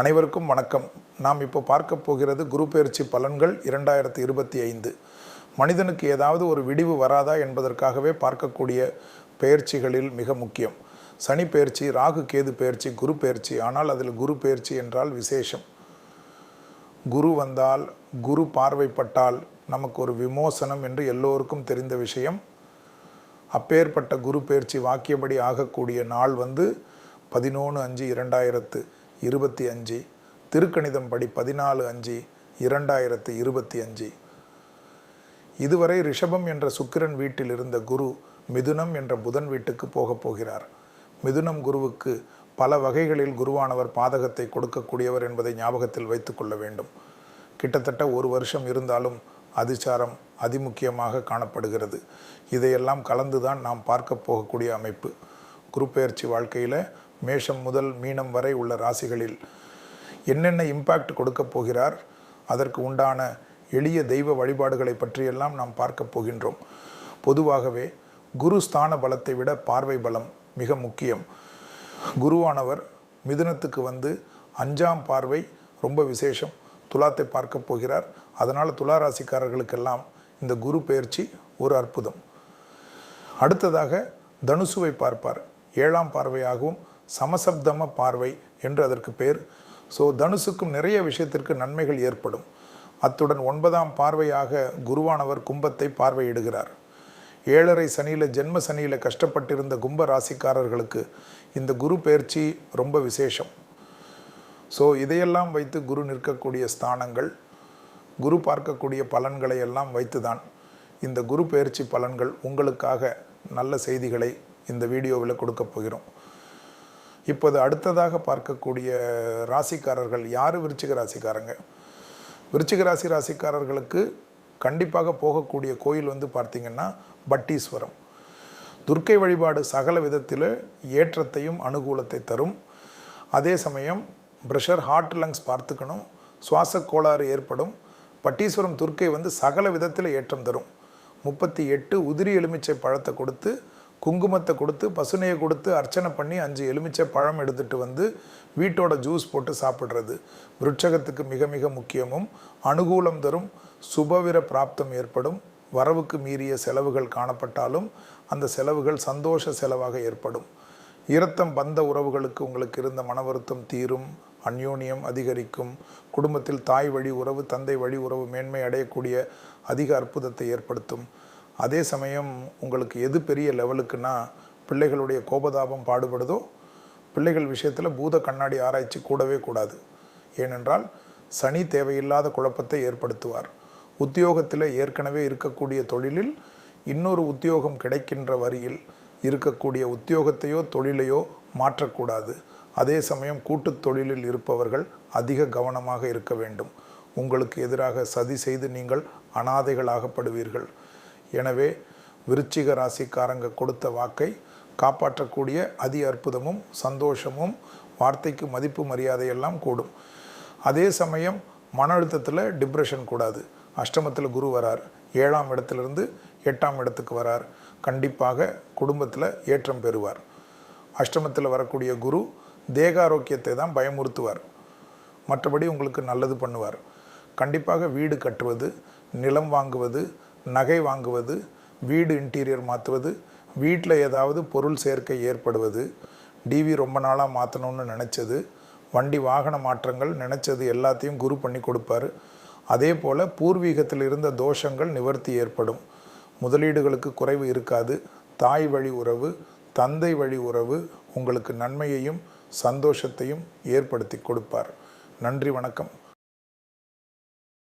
அனைவருக்கும் வணக்கம். நாம் இப்போ பார்க்க போகிறது குரு பயிற்சி பலன்கள் இரண்டாயிரத்தி இருபத்தி ஐந்து. மனிதனுக்கு ஏதாவது ஒரு விடிவு வராதா என்பதற்காகவே பார்க்கக்கூடிய பெயர்ச்சிகளில் மிக முக்கியம். சனி பயிற்சி ராகு கேது பெயர்ச்சி குரு பெயர்ச்சி ஆனால் அதில் குரு பெயர்ச்சி என்றால் விசேஷம். குரு வந்தால் குரு பார்வைப்பட்டால் நமக்கு ஒரு விமோசனம் என்று எல்லோருக்கும் தெரிந்த விஷயம். அப்பேற்பட்ட குரு பயிற்சி வாக்கியபடி ஆகக்கூடிய நாள் வந்து பதினொன்று அஞ்சு இரண்டாயிரத்து இருபத்தி அஞ்சு திருக்கணிதம் படி பதினாலு அஞ்சு இரண்டாயிரத்து இருபத்தி அஞ்சு. இதுவரை ரிஷபம் என்ற சுக்கிரன் வீட்டில் இருந்த குரு மிதுனம் என்ற புதன் வீட்டுக்கு போகப் போகிறார். மிதுனம் குருவுக்கு பல வகைகளில் குருவானவர் பாதகத்தை கொடுக்கக்கூடியவர் என்பதை ஞாபகத்தில் வைத்துக்கொள்ள வேண்டும். கிட்டத்தட்ட ஒரு வருஷம் இருந்தாலும் அதிசாரம் அதிமுக்கியமாக காணப்படுகிறது. இதையெல்லாம் கலந்துதான் நாம் பார்க்க போகக்கூடிய அமைப்பு. குரு பெயர்ச்சி வாழ்க்கையில் மேஷம் முதல் மீனம் வரை உள்ள ராசிகளில் என்னென்ன இம்பேக்ட் கொடுக்க போகிறார் அதற்கு உண்டான எளிய தெய்வ வழிபாடுகளை பற்றியெல்லாம் நாம் பார்க்கப் போகின்றோம். பொதுவாகவே குரு ஸ்தான பலத்தை விட பார்வை பலம் மிக முக்கியம். குருவானவர் மிதுனத்துக்கு வந்து அஞ்சாம் பார்வை ரொம்ப விசேஷம். துலாத்தை பார்க்க போகிறார். அதனால் துலா ராசிக்காரர்களுக்கெல்லாம் இந்த குரு பெயர்ச்சி ஒரு அற்புதம். அடுத்ததாக தனுசுவை பார்ப்பார். ஏழாம் பார்வையாகவும் சமசப்தம பார்வை என்று அதற்கு பேர். ஸோ தனுசுக்கும் நிறைய விஷயத்திற்கு நன்மைகள் ஏற்படும். அத்துடன் ஒன்பதாம் பார்வையாக குருவானவர் கும்பத்தை பார்வையிடுகிறார். ஏழரை சனியில் ஜென்ம சனியில் கஷ்டப்பட்டிருந்த கும்ப ராசிக்காரர்களுக்கு இந்த குரு பயிற்சி ரொம்ப விசேஷம். ஸோ இதையெல்லாம் வைத்து குரு நிற்கக்கூடிய ஸ்தானங்கள் குரு பார்க்கக்கூடிய பலன்களை எல்லாம் வைத்துதான் இந்த குரு பெயர்ச்சி பலன்கள் உங்களுக்காக நல்ல செய்திகளை இந்த வீடியோவில் கொடுக்கப் போகிறோம். இப்போது அடுத்ததாக பார்க்கக்கூடிய ராசிக்காரர்கள் யார்? விருச்சிக ராசிக்காரங்க. விருச்சிக ராசி ராசிக்காரர்களுக்கு கண்டிப்பாக போகக்கூடிய கோயில் வந்து பார்த்திங்கன்னா பட்டீஸ்வரம். துர்க்கை வழிபாடு சகல விதத்தில் ஏற்றத்தையும் அனுகூலத்தை தரும். அதே சமயம் ப்ரெஷர் ஹார்ட் லங்ஸ் பார்த்துக்கணும். சுவாச கோளாறு ஏற்படும். பட்டீஸ்வரம் துர்க்கை வந்து சகல விதத்தில் ஏற்றம் தரும். முப்பத்தி எட்டு உதிரி எலுமிச்சை பழத்தை கொடுத்து குங்குமத்தை கொடுத்து பசுனையை கொடுத்து அர்ச்சனை பண்ணி அஞ்சு எலுமிச்சை பழம் எடுத்துகிட்டு வந்து வீட்டோட ஜூஸ் போட்டு சாப்பிட்றது. விருட்சகத்துக்கு மிக மிக முக்கியமும் அனுகூலம் தரும் சுபவிர பிராப்தம் ஏற்படும் வரவுக்கு மீறிய செலவுகள் காணப்பட்டாலும் அந்த செலவுகள் சந்தோஷ செலவாக ஏற்படும். இரத்தம் பந்த உறவுகளுக்கு உங்களுக்கு இருந்த மன வருத்தம் தீரும் அந்யோன்யம் அதிகரிக்கும். குடும்பத்தில் தாய் வழி உறவு தந்தை வழி உறவு மேன்மை அடையக்கூடிய அதிக அற்புதத்தை ஏற்படுத்தும். அதே சமயம் உங்களுக்கு எது பெரிய லெவலுக்குன்னா பிள்ளைகளுடைய கோபதாபம் பாடுபடுதோ பிள்ளைகள் விஷயத்தில் பூத கண்ணாடி ஆராய்ச்சி கூடவே கூடாது. ஏனென்றால் சனி தேவையில்லாத குழப்பத்தை ஏற்படுத்துவார். உத்தியோகத்தில் ஏற்கனவே இருக்கக்கூடிய தொழிலில் இன்னொரு உத்தியோகம் கிடைக்கின்ற வரியில் இருக்கக்கூடிய உத்தியோகத்தையோ தொழிலையோ மாற்றக்கூடாது. அதே சமயம் கூட்டுத் தொழிலில் இருப்பவர்கள் அதிக கவனமாக இருக்க வேண்டும். உங்களுக்கு எதிராக சதி செய்து நீங்கள் அனாதைகளாகப்படுவீர்கள். எனவே விருச்சிக ராசிக்காரங்க கொடுத்த வாக்கை காப்பாற்றக்கூடிய அதி அற்புதமும் சந்தோஷமும் வார்த்தைக்கு மதிப்பு மரியாதையெல்லாம் கூடும். அதே சமயம் மன அழுத்தத்தில் டிப்ரெஷன் கூடாது. அஷ்டமத்தில் குரு வரார். ஏழாம் இடத்திலிருந்து எட்டாம் இடத்துக்கு வரார். கண்டிப்பாக குடும்பத்தில் ஏற்றம் பெறுவார். அஷ்டமத்தில் வரக்கூடிய குரு தேகாரோக்கியத்தை தான் பயமுறுத்துவார். மற்றபடி உங்களுக்கு நல்லது பண்ணுவார். கண்டிப்பாக வீடு கட்டுவது நிலம் வாங்குவது நகை வாங்குவது வீடு இன்டீரியர் மாற்றுவது வீட்டில் ஏதாவது பொருள் சேர்க்கை ஏற்படுவது டிவி ரொம்ப நாளாக மாற்றணும்னு நினச்சது வண்டி வாகன மாற்றங்கள் நினச்சது எல்லாத்தையும் குரு பண்ணி கொடுப்பார். அதே போல் பூர்வீகத்தில் இருந்த தோஷங்கள் நிவர்த்தி ஏற்படும். முதலீடுகளுக்கு குறைவு இருக்காது. தாய் வழி உறவு தந்தை வழி உறவு உங்களுக்கு நன்மையையும் சந்தோஷத்தையும் ஏற்படுத்தி கொடுப்பார். நன்றி வணக்கம்.